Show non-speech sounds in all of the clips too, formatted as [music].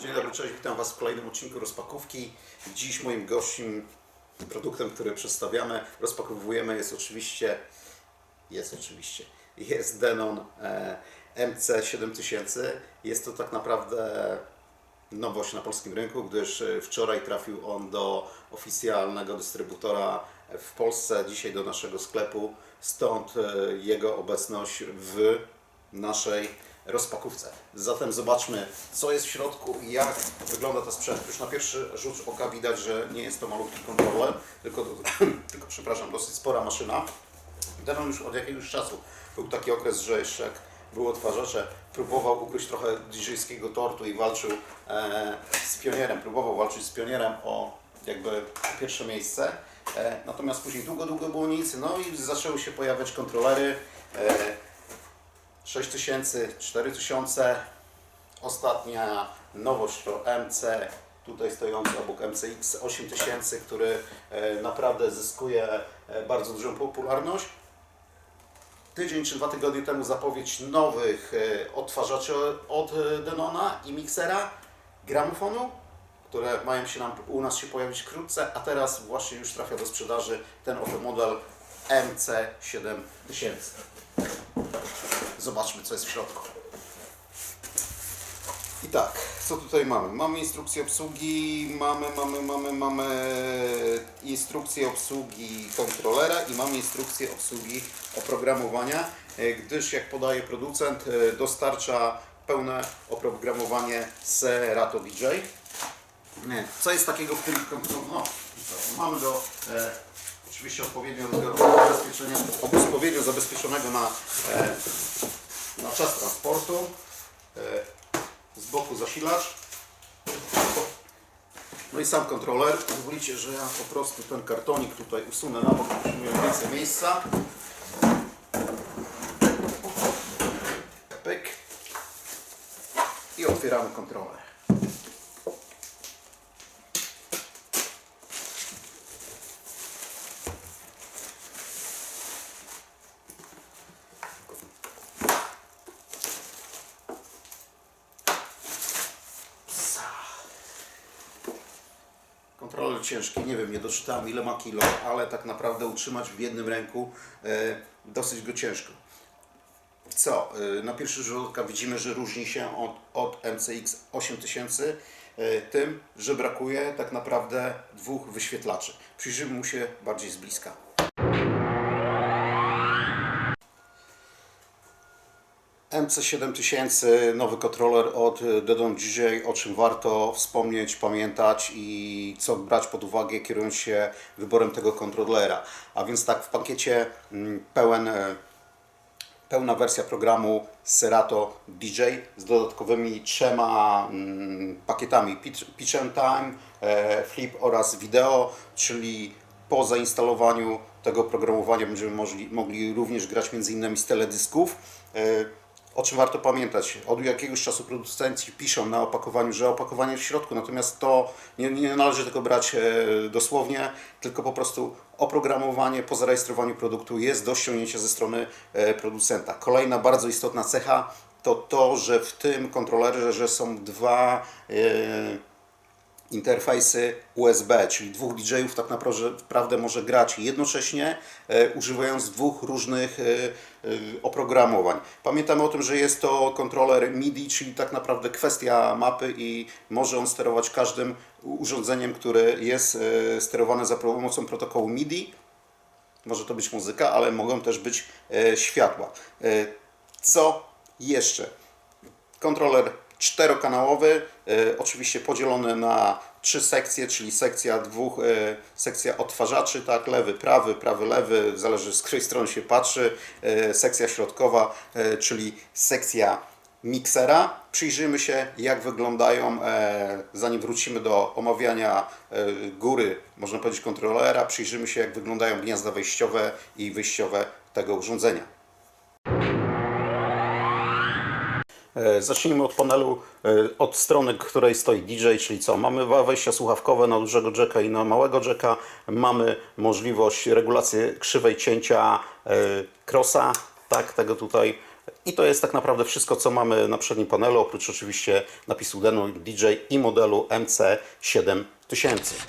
Dzień dobry, cześć, witam Was w kolejnym odcinku rozpakówki. Dziś moim gościem, produktem, który przedstawiamy, rozpakowujemy jest oczywiście, jest oczywiście, jest Denon e, MC7000. Jest to tak naprawdę nowość na polskim rynku, gdyż e, wczoraj trafił on do oficjalnego dystrybutora w Polsce, dzisiaj do naszego sklepu, stąd e, jego obecność w naszej rozpakówce. Zatem zobaczmy, co jest w środku i jak wygląda to sprzęt. Już na pierwszy rzut oka widać, że nie jest to malutki kontroler, tylko, [clears throat] tylko przepraszam, dosyć spora maszyna. Denon już od jakiegoś czasu był taki okres, że jeszcze jak był odtwarzacze, próbował ukryć trochę DJ-skiego tortu i walczył e, z pionierem, próbował walczyć z pionierem o jakby pierwsze miejsce. E, natomiast później długo, długo było nic, no i zaczęły się pojawiać kontrolery. E, 6000, 4000. Ostatnia nowość to MC, tutaj stojący obok MCX 8000, który e, naprawdę zyskuje e, bardzo dużą popularność. Tydzień czy dwa tygodnie temu zapowiedź nowych e, odtwarzaczy od Denona i miksera, gramofonu, które mają się nam u nas się pojawić wkrótce, a teraz właśnie już trafia do sprzedaży ten oto model MC7000. Zobaczmy, co jest w środku. I tak, co tutaj mamy? Mamy instrukcję obsługi, mamy, mamy, mamy, mamy instrukcję obsługi kontrolera i mamy instrukcję obsługi oprogramowania, e, gdyż jak podaje producent, e, dostarcza pełne oprogramowanie Serato DJ. Nie. Co jest takiego w tym? No, co? mamy e, oczywiście odpowiednio zabezpieczenia, odpowiednio zabezpieczonego na, e, na czas transportu. E, z boku zasilacz. No i sam kontroler. Pozwolicie, że ja po prostu ten kartonik tutaj usunę na bok, żebyśmy mieli więcej miejsca. Pyk. I otwieramy kontroler. Kontroler ciężki, nie wiem, nie doczytałem ile ma kilo, ale tak naprawdę utrzymać w jednym ręku e, dosyć go ciężko. Co? E, na pierwszy rzut oka widzimy, że różni się od, od MCX 8000 e, tym, że brakuje tak naprawdę dwóch wyświetlaczy. Przyjrzymy mu się bardziej z bliska. MC7000, nowy kontroler od Dedon DJ, o czym warto wspomnieć, pamiętać i co brać pod uwagę kierując się wyborem tego kontrolera. A więc tak, w pakiecie mm, pełen, e, pełna wersja programu Serato DJ z dodatkowymi trzema mm, pakietami Pitch, and Time, e, Flip oraz Video, czyli po zainstalowaniu tego oprogramowania będziemy możli, mogli również grać m.in. z teledysków. O czym warto pamiętać? Od jakiegoś czasu producenci piszą na opakowaniu, że opakowanie w środku, natomiast to nie, nie należy tego brać e, dosłownie, tylko po prostu oprogramowanie po zarejestrowaniu produktu jest do ściągnięcia ze strony e, producenta. Kolejna bardzo istotna cecha to to, że w tym kontrolerze że są dwa e, interfejsy USB, czyli dwóch DJ-ów tak naprawdę może grać jednocześnie, e, używając dwóch różnych e, e, oprogramowań. Pamiętamy o tym, że jest to kontroler MIDI, czyli tak naprawdę kwestia mapy i może on sterować każdym urządzeniem, które jest sterowane za pomocą protokołu MIDI. Może to być muzyka, ale mogą też być światła. Co jeszcze? Kontroler czterokanałowy, e, oczywiście podzielony na trzy sekcje, czyli sekcja dwóch, e, sekcja odtwarzaczy, tak, lewy, prawy, prawy, lewy, zależy z której strony się patrzy, e, sekcja środkowa, czyli sekcja miksera. Przyjrzyjmy się, jak wyglądają, zanim wrócimy do omawiania góry, można powiedzieć, kontrolera, przyjrzymy się, jak wyglądają gniazda wejściowe i wyjściowe tego urządzenia. Zacznijmy od panelu, e, od strony, której stoi DJ, czyli co? Mamy dwa wejścia słuchawkowe na dużego jacka i na małego jacka. Mamy możliwość regulacji krzywej cięcia e, crossa, tak, tego tutaj I to jest tak naprawdę wszystko, co mamy na przednim panelu, oprócz oczywiście napisu Denon DJ i modelu MC7000. E,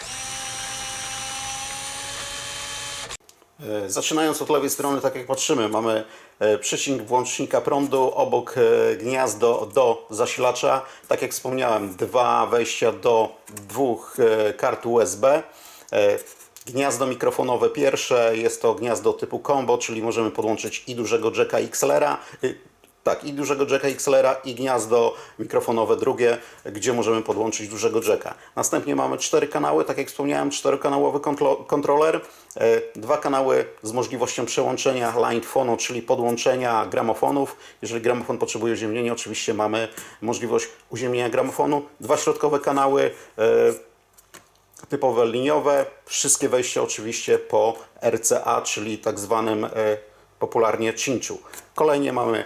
Zaczynając od lewej strony, tak jak patrzymy, mamy e, przecinek włącznika prądu, obok e, gniazdo do zasilacza. Tak jak wspomniałem, dwa wejścia do dwóch e, kart USB. E, Gniazdo mikrofonowe pierwsze jest to gniazdo typu combo, czyli możemy podłączyć i dużego jacka XLR-a, y, tak, i dużego jacka XLR-a i gniazdo mikrofonowe drugie, gdzie możemy podłączyć dużego jacka. Następnie mamy cztery kanały, tak jak wspomniałem, czterokanałowy kontro- kontroler, e, dwa kanały z możliwością przełączenia line phonu, czyli podłączenia gramofonów. Jeżeli gramofon potrzebuje uziemnienia, oczywiście mamy możliwość uziemnienia gramofonu. Dwa środkowe kanały, e, typowe liniowe, wszystkie wejścia oczywiście po RCA, czyli tak zwanym e, popularnie cinchu. Kolejnie mamy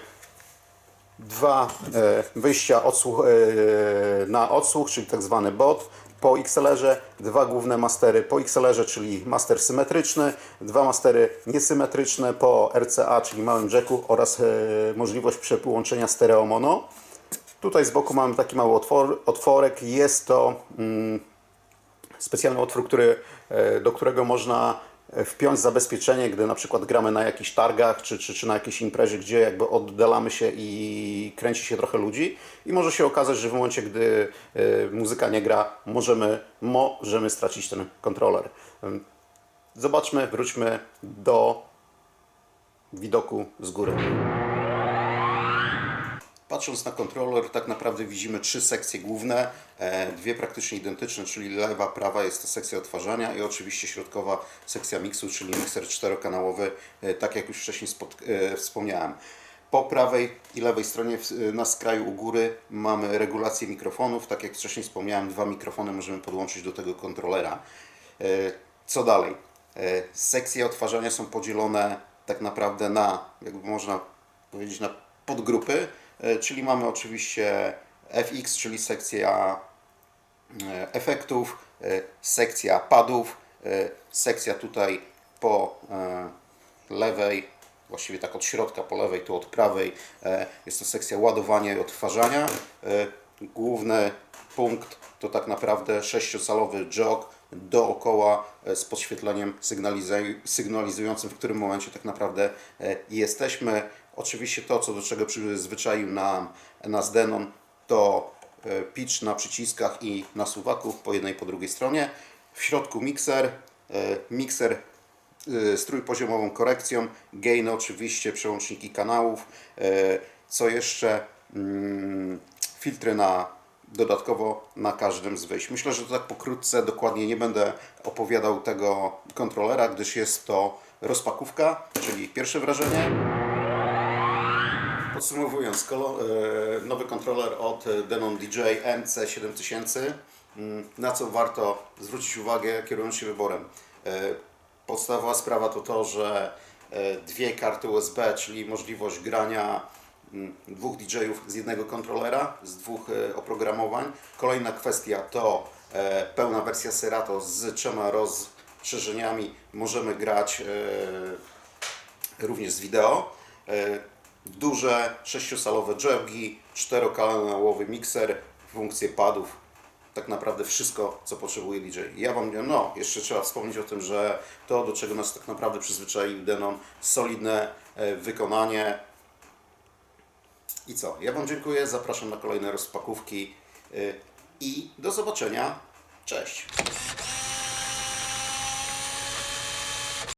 dwa e, wyjścia odsłuch, e, na odsłuch, czyli tak zwany bot po XLR-ze, dwa główne mastery po XLR-ze, czyli master symetryczny, dwa mastery niesymetryczne po RCA, czyli małym jacku oraz e, możliwość przełączenia stereo mono. Tutaj z boku mamy taki mały otwor, otworek, jest to mm, specjalny otwór, który, do którego można wpiąć zabezpieczenie, gdy na przykład gramy na jakichś targach czy, czy, czy na jakiejś imprezie, gdzie jakby oddalamy się i kręci się trochę ludzi i może się okazać, że w momencie, gdy e, muzyka nie gra, możemy, możemy stracić ten kontroler. Zobaczmy, wróćmy do widoku z góry. Patrząc na kontroler, tak naprawdę widzimy trzy sekcje główne, e, dwie praktycznie identyczne, czyli lewa, prawa jest to sekcja odtwarzania i oczywiście środkowa sekcja miksu, czyli mikser czterokanałowy, e, tak jak już wcześniej e, wspomniałem. Po prawej i lewej stronie na skraju u góry mamy regulację mikrofonów. Tak jak wcześniej wspomniałem, dwa mikrofony możemy podłączyć do tego kontrolera. Co dalej? Sekcje odtwarzania są podzielone tak naprawdę na, jakby można powiedzieć, na podgrupy, czyli mamy oczywiście FX, czyli sekcja e, efektów, e, sekcja padów, e, sekcja tutaj po e, lewej, właściwie tak od środka po lewej, tu od prawej, e, jest to sekcja ładowania i odtwarzania. E, Główny punkt to tak naprawdę sześciocalowy jog dookoła e, z podświetleniem sygnalizu- sygnalizującym, w którym momencie tak naprawdę e, jesteśmy. Oczywiście to, co do czego przyzwyczaił nam nas Denon, to e, pitch na przyciskach i na suwaku po jednej i po drugiej stronie. W środku mikser, e, mikser z trójpoziomową korekcją, gain oczywiście, przełączniki kanałów, e, co jeszcze mm, filtry na dodatkowo na każdym z wyjść. Myślę, że to tak pokrótce, dokładnie nie będę opowiadał tego kontrolera, gdyż jest to rozpakówka, czyli pierwsze wrażenie. Podsumowując, e, nowy kontroler od Denon DJ MC7000, mm, na co warto zwrócić uwagę kierując się wyborem. E, Podstawowa sprawa to to, że e, dwie karty USB, czyli możliwość grania mm, dwóch DJ-ów z jednego kontrolera, z dwóch oprogramowań. Kolejna kwestia to pełna wersja Serato z trzema rozszerzeniami. Możemy grać również z wideo. Duże sześciosalowe drzewki, czterokanałowy mikser, funkcje padów, tak naprawdę wszystko, co potrzebuje DJ. Ja Wam mówię, no, jeszcze trzeba wspomnieć o tym, że to, do czego nas tak naprawdę przyzwyczaił Denon, solidne e, wykonanie. I co? Ja Wam dziękuję, zapraszam na kolejne rozpakówki e, i do zobaczenia. Cześć!